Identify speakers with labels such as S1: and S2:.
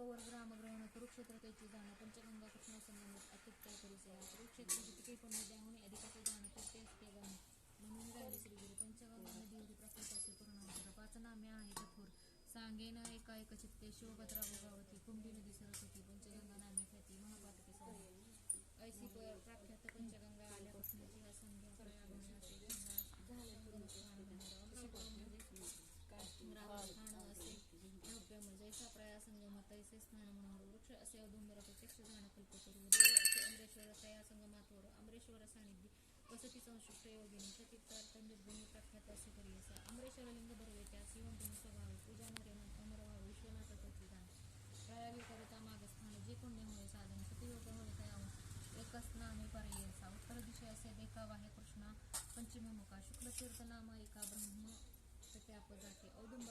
S1: कुरुपवर ग्रामग्रहण कुरुक्षेत्र त्याची जाणं पंचगंगा कृष्ण संगमित अत्युत्तर परिचय कुरुक्षेत्र जितके पण नद्याहून अधिकाचे जाणं ते ते गाणं. म्हणून राहिले श्री गुरु पंचगंगा नदीवरी प्रकल्पाचे पूर्ण पाच नामे आहे कठोर सांगेन एका एक चित्ते शिवभद्रा भोगावती कुंभी नदी सरस्वती पंचगंगा नामे ख्याती महापातके ऐसी प्रख्यात पंचगंगा आल्या कृष्णाची कल्प करू. देव असे अमरेश्वर तया संगमातवर अमरेश्वर सानिध्य. वसती संशुष्ट सतीर्थार्थ निर्गुणी प्रख्यात अमरेश्वर लिंग शिवम तुम्ही स्वभाव. पूजा अमर भाव विश्वनाथ त्याचे दान प्रयागी करिता मागस्थान जे पुण्य होय साधन. सतयोग नामे पर्यायचा. उत्तर दिशे असे देखावा आहे कृष्णा. पंचमी मुखा. शुक्ल तीर्थ नामा एका ब्रह्म. औदुंबर